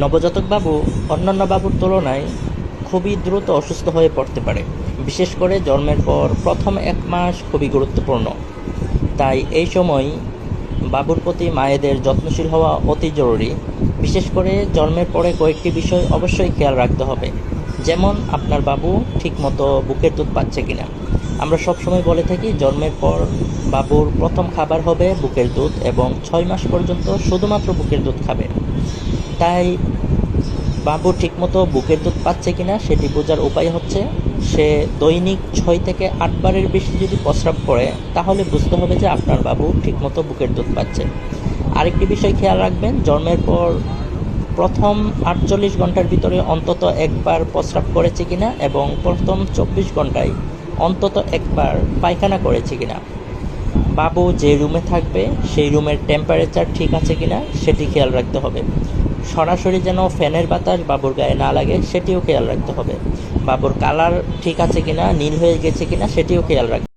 নবজাতক বাবু অন্যান্য বাবুর তুলনায় খুবই দ্রুত অসুস্থ হয়ে পড়তে পারে। বিশেষ করে জন্মের পর প্রথম এক মাস খুবই গুরুত্বপূর্ণ। তাই এই সময় বাবুর প্রতি মায়েদের যত্নশীল হওয়া অতি জরুরি। বিশেষ করে জন্মের পরে কয়েকটি বিষয় অবশ্যই খেয়াল রাখতে হবে। যেমন, আপনার বাবু ঠিকমতো বুকের দুধ পাচ্ছে কিনা। আমরা সবসময় বলে থাকি, জন্মের পর বাবুর প্রথম খাবার হবে বুকের দুধ এবং ছয় মাস পর্যন্ত শুধুমাত্র বুকের দুধ খাবে। তাই বাবু ঠিকমতো বুকের দুধ পাচ্ছে কিনা সেটি বোঝার উপায় হচ্ছে, সে দৈনিক ছয় থেকে আটবারের বেশি যদি প্রস্রাব করে, তাহলে বুঝতে হবে যে আপনার বাবু ঠিকমতো বুকের দুধ পাচ্ছে। আরেকটি বিষয় খেয়াল রাখবেন, জন্মের পর প্রথম আটচল্লিশ ঘণ্টার ভিতরে অন্তত একবার প্রস্রাব করেছে কিনা এবং প্রথম চব্বিশ ঘন্টায় অন্তত একবার পায়খানা করেছে কিনা। বাবু যে রুমে থাকবে, সেই রুমের টেম্পারেচার ঠিক আছে কিনা সেটি খেয়াল রাখতে হবে। সরাসরি যেন ফ্যানের বাতাস বাবুর গায়ে না লাগে, সেটিও খেয়াল রাখতে হবে। বাবুর কালার ঠিক আছে কিনা, নীল হয়ে গেছে কিনা, সেটিও খেয়াল রাখতে